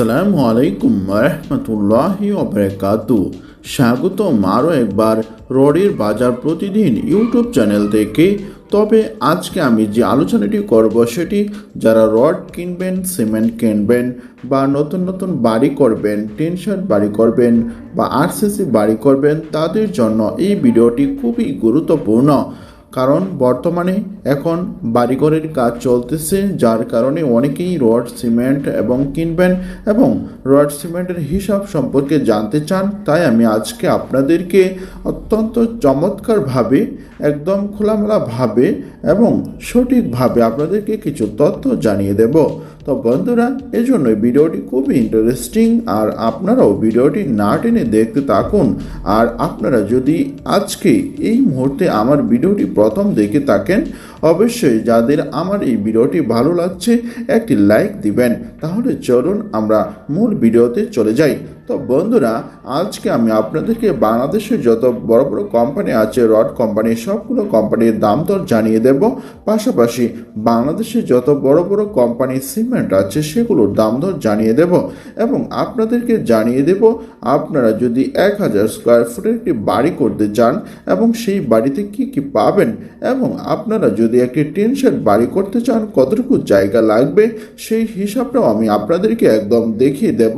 আসসালামু আলাইকুম রহমতুল্লাহি ওবরাকাতু স্বাগতম আরও একবার রডের বাজার প্রতিদিন ইউটিউব চ্যানেল থেকে। তবে আজকে আমি যে আলোচনাটি করব সেটি, যারা রড কিনবেন, সিমেন্ট কিনবেন বা নতুন নতুন বাড়ি করবেন টিন শার্ট বাড়ি করবেন বা আরসিসি বাড়ি করবেন, তাদের জন্য এই ভিডিওটি খুবই গুরুত্বপূর্ণ। কারণ বর্তমানে এখন বাড়িঘরের কাজ চলতেছে, যার কারণে অনেকেই রড সিমেন্ট এবং কিনবেন এবং রড সিমেন্টের হিসাব সম্পর্কে জানতে চান। তাই আমি আজকে আপনাদেরকে অত্যন্ত চমৎকারভাবে, একদম খোলামেলাভাবে এবং সঠিকভাবে আপনাদেরকে কিছু তথ্য জানিয়ে দেব। তো বন্ধুরা এজন্য ভিডিওটি খুবই ইন্টারেস্টিং আর আপনারাও ভিডিওটি না টেনে দেখতে থাকুন। আর আপনারা যদি আজকে এই মুহূর্তে আমার ভিডিওটি প্রথম দেখে থাকেন অবশ্যই যাদের আমার এই ভিডিওটি ভালো লাগছে, একটি লাইক দিবেন। তাহলে চলুন আমরা মূল ভিডিওতে চলে যাই। তো বন্ধুরা, আজকে আমি আপনাদেরকে বাংলাদেশের যত বড় বড় কোম্পানি আছে, রড কোম্পানি সবগুলো কোম্পানির দাম দর জানিয়ে দেব। পাশাপাশি বাংলাদেশের যত বড় বড় কোম্পানি সিমেন্ট আছে, সেগুলোর দাম দর জানিয়ে দেব। এবং আপনাদেরকে জানিয়ে দেব, আপনারা যদি এক হাজার স্কোয়ার ফুটের একটি বাড়ি করতে চান, এবং সেই বাড়িতে কি কি পাবেন, এবং আপনারা যদি একটি টিন শেড বাড়ি করতে চান, কতটুকু জায়গা লাগবে সেই হিসাবটাও আমি আপনাদেরকে একদম দেখিয়ে দেব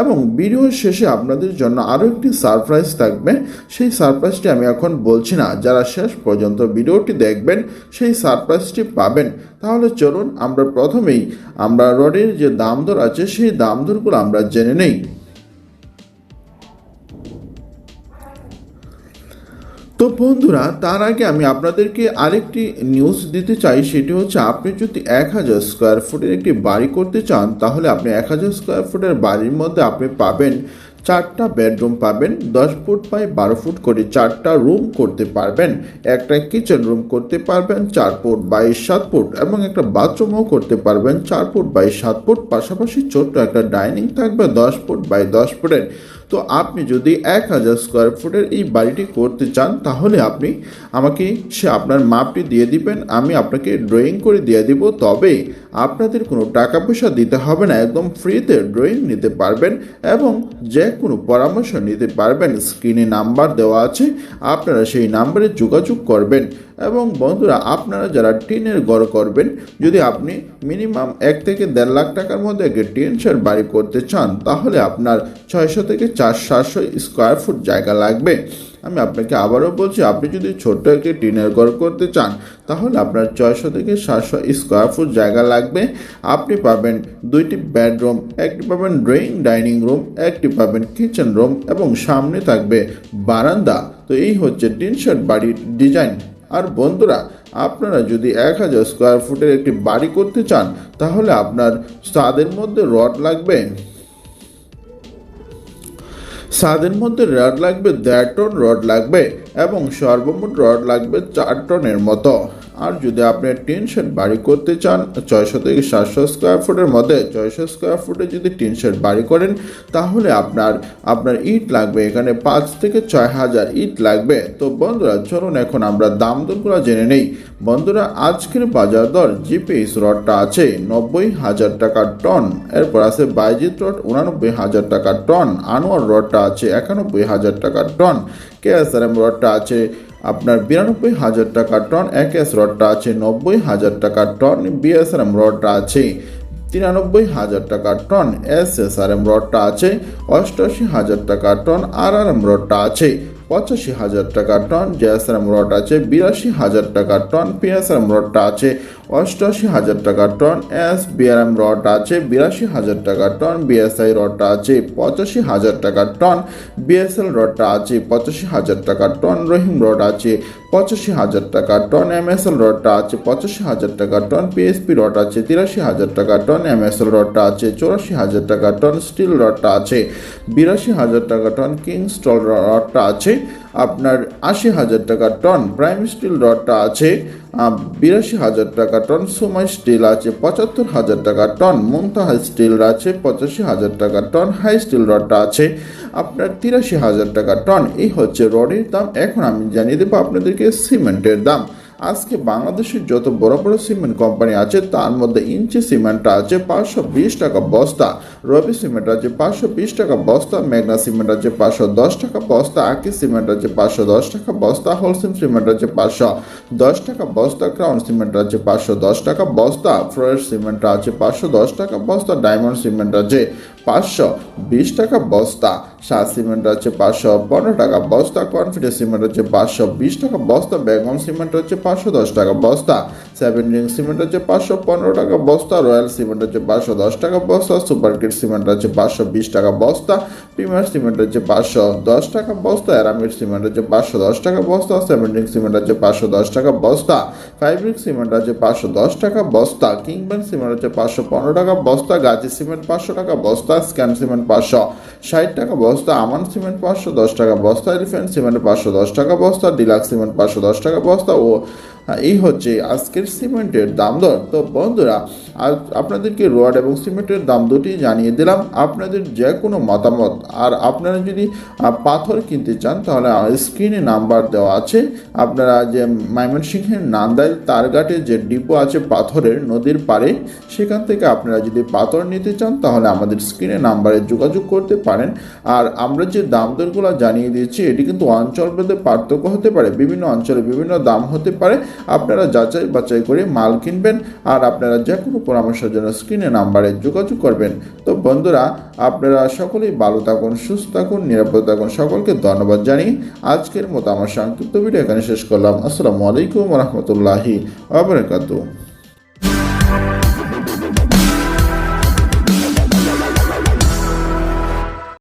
এবং ভিডিও শেষে আপনাদের জন্য আরও একটি সারপ্রাইজ থাকবে। সেই সারপ্রাইজটি আমি এখন বলছি না, যারা শেষ পর্যন্ত ভিডিওটি দেখবেন, সেই সারপ্রাইজটি পাবেন। তাহলে চলুন আমরা প্রথমেই আমরা রডের যে দাম দর আছে, সেই দাম দরগুলো আমরা জেনে নেই। তো বন্ধুরা, তার আগে আমি আপনাদেরকে আরেকটি নিউজ দিতে চাই, সেটি হচ্ছে আপনি যদি এক হাজার স্কোয়ার ফুটের একটি বাড়ি করতে চান, তাহলে আপনি এক হাজার স্কোয়ার ফুটের বাড়ির মধ্যে আপনি পাবেন চারটা বেডরুম পাবেন, দশ ফুট বাই বারো ফুট করে চারটা রুম করতে পারবেন, একটা কিচেন রুম করতে পারবেন চার ফুট বাই সাত ফুট এবং একটা বাথরুমও করতে পারবেন চার ফুট বাই সাত ফুট পাশাপাশি ছোট্ট একটা ডাইনিং থাকবে দশ ফুট বাই দশ ফুটের তো আপনি যদি এক হাজার স্কোয়ার ফুটের এই বাড়িটি করতে চান, তাহলে আপনি আমাকে সে আপনার মাপটি দিয়ে দিবেন, আমি আপনাকে ড্রয়িং করে দিয়ে দিব। তবে আপনাদের কোনো টাকা পয়সা দিতে হবে না, একদম ফ্রিতে ড্রয়িং নিতে পারবেন এবং যে কোনো পরামর্শ নিতে পারবেন। স্ক্রিনে নাম্বার দেওয়া আছে, আপনারা সেই নাম্বারে যোগাযোগ করবেন। এবং বন্ধুরা, আপনারা যারা টিনের ঘর করবেন, যদি আপনি মিনিমাম এক থেকে দেড় লাখ টাকার মধ্যে একটা টিন শেড বাড়ি করতে চান, তাহলে আপনার ছয়শো থেকে চার সাতশো স্কোয়ার ফুট জায়গা লাগবে। আমি আপনাকে আবারও বলছি, আপনি যদি ছোট্ট একটি টিনের ঘর করতে চান, তাহলে আপনার ছয়শো থেকে সাতশো স্কোয়ার ফুট জায়গা লাগবে। আপনি পাবেন দুইটি বেডরুম, একটি পাবেন ড্রয়িং ডাইনিং রুম, একটি পাবেন কিচেন রুম এবং সামনে থাকবে বারান্দা। তো এই হচ্ছে টিন শেড বাড়ির ডিজাইন। আর বন্ধুরা, আপনারা যদি এক হাজার স্কোয়ার ফুটের একটি বাড়ি করতে চান, তাহলে আপনার স্বাদের মধ্যে রড লাগবে। সাদের মধ্যে রড লাগবে, দেড় টন রড লাগবে। এবং সর্বমোট রড লাগবে চার টনের মতো। আর যদি আপনি টিন শেড বাড়ি করতে চান, ছয়শো থেকে সাতশো স্কোয়ার ফুটের মধ্যে, ছয়শো স্কোয়ার ফুটে যদি টিন শেড বাড়ি করেন, তাহলে আপনার আপনার ইট লাগবে এখানে পাঁচ থেকে ছয় হাজার ইট লাগবে। তো বন্ধুরা, চলুন এখন আমরা দাম দরগুলো জেনে নেই। বন্ধুরা, আজকের বাজার দর জিপিএস রডটা আছে নব্বই হাজার টাকা টন, এরপর আছে বাইজিত রড উনানব্বই হাজার টাকা টন, আনোয়ার রডটা আছে একানব্বই হাজার টাকা টন কেএসআরএম রডটা আছে। আপনার বিরানব্বই হাজার টাকা টন এক এস রডটা আছে, নব্বই হাজার টাকা টন বিএসআরএম রডটা আছে, তিরানব্বই হাজার টাকা ton S S R M রডটা আছে, অষ্টআশি হাজার টাকা টন আর আর এম রডটা আছে, পঁচাশি হাজার টাকা টন জেএসআরএম রড আছে, বিরাশি হাজার টাকা টন পিএসআরএম রডটা আছে অষ্টআশি হাজার টাকা টন এস বিআরএম রড আছে, বিরাশি হাজার টাকা টন বিএসআই রডটা আছে, পঁচাশি হাজার টাকা টন বিএসএল রডটা আছে, পঁচাশি হাজার টাকা টন রহিম রড আছে, পঁচাশি হাজার টাকা টন এমএসএল রডটা আছে, পঁচাশি হাজার টাকা টন পিএসপি রড আছে, তিরাশি হাজার টাকা টন এমএসএল রডটা আছে, চৌরাশি হাজার টাকা টন স্টিল রডটা আছে, বিরাশি হাজার টাকা টন কিং স্টল রডটা আছে আপনার আশি হাজার টাকা টন প্রাইম স্টিল রডটা আছে বিরাশি হাজার টাকা টন সোমাই স্টিল আছে, পঁচাত্তর হাজার টাকা টন মুমতাহা স্টিল আছে, পঁচাশি হাজার টাকা টন হাই স্টিল রডটা আছে। আপনার তিরাশি হাজার টাকা টন, এই হচ্ছে রডের দাম। এখন আমি জানিয়ে দেবো আপনাদেরকে সিমেন্টের দাম। আজকে বাংলাদেশের যত বড় বড় সিমেন্ট কোম্পানি আছে, তার মধ্যে ইঞ্চি সিমেন্টটা আছে পাঁচশো বিশ টাকা বস্তা, রবি সিমেন্ট আছে পাঁচশো বিশ টাকা বস্তা, মেঘনা সিমেন্ট আছে পাঁচশো দশ টাকা বস্তা, আকি সিমেন্ট আছে পাঁচশো দশ টাকা বস্তা, হোলসেম সিমেন্ট আছে পাঁচশো দশ টাকা বস্তা, ক্রাউন সিমেন্ট আছে পাঁচশো দশ টাকা বস্তা, ফ্রেশ সিমেন্ট আছে পাঁচশো দশ টাকা বস্তা, ডায়মন্ড সিমেন্ট আছে পাঁচশো বিশ টাকা বস্তা সাত সিমেন্ট আছে পাঁচশো পনেরো টাকা বস্তা কনফিডেন্স সিমেন্ট হচ্ছে পাঁচশো বিশ টাকা বস্তা বেগম সিমেন্ট হচ্ছে পাঁচশো দশ টাকা বস্তা সেভেন রিং সিমেন্ট হচ্ছে পাঁচশো পনেরো টাকা বস্তা রয়্যাল সিমেন্ট হচ্ছে পাঁচশো দশ টাকা বস্তা সুপার কিট সিমেন্ট হচ্ছে পাঁচশো বিশ টাকা বস্তা প্রিমিয়ার সিমেন্ট হচ্ছে পাঁচশো দশ টাকা বস্তা অ্যারামিড সিমেন্ট হচ্ছে পাঁচশো দশ টাকা বস্তা সেভেন রিং সিমেন্ট হচ্ছে পাঁচশো দশ টাকা বস্তা ফাইভ রিং সিমেন্ট হচ্ছে পাঁচশো দশ টাকা বস্তা কিংব্যান সিমেন্ট হচ্ছে পাঁচশো পনেরো টাকা বস্তা গাজী সিমেন্ট পাঁচশো টাকা বস্তা স্ক্যান সিমেন্ট পাঁচশো। ষাট টাকা বস্তা, আমান সিমেন্ট পাঁচশো, দশ টাকা বস্তা এলিফেন্ট সিমেন্ট পাঁচশো, দশ টাকা বস্তা, ডিলাক্স সিমেন্ট পাঁচশো, দশ টাকা বস্তা ও এই হচ্ছে আজকের সিমেন্টের দাম দর। তো বন্ধুরা আজ আপনাদেরকে রড এবং সিমেন্টের দাম দুটি জানিয়ে দিলাম। আপনাদের যে কোনো মতামত, আর আপনারা যদি পাথর কিনতে চান, তাহলে স্ক্রিনে নাম্বার দেওয়া আছে। আপনারা যে ময়মনসিংহের নান্দাইল তারঘাটে যে ডিপো আছে পাথরের নদীর পাড়ে, সেখান থেকে আপনারা যদি পাথর নিতে চান, তাহলে আমাদের স্ক্রিনে নাম্বারে যোগাযোগ করতে পারেন। আর আমরা যে দাম দরগুলো জানিয়ে দিয়েছি, এটি কিন্তু অঞ্চল ভেদে পার্থক্য হতে পারে। বিভিন্ন অঞ্চলে বিভিন্ন দাম হতে পারে। আপনারা যাচাই বাছাই করে মাল কিনবেন আর আপনারা যে কোনো পরামর্শের জন্য স্ক্রিনে নাম্বারে যোগাযোগ করবেন। তো বন্ধুরা, আপনারা সকলেই ভালো থাকুন, সুস্থ থাকুন, নিরাপদ থাকুন। সকলকে ধন্যবাদ জানিয়ে আজকের মতো আমার সংক্ষিপ্ত ভিডিও এখানে শেষ করলাম। আসসালামু আলাইকুম রহমতুল্লাহি আবরাকাতু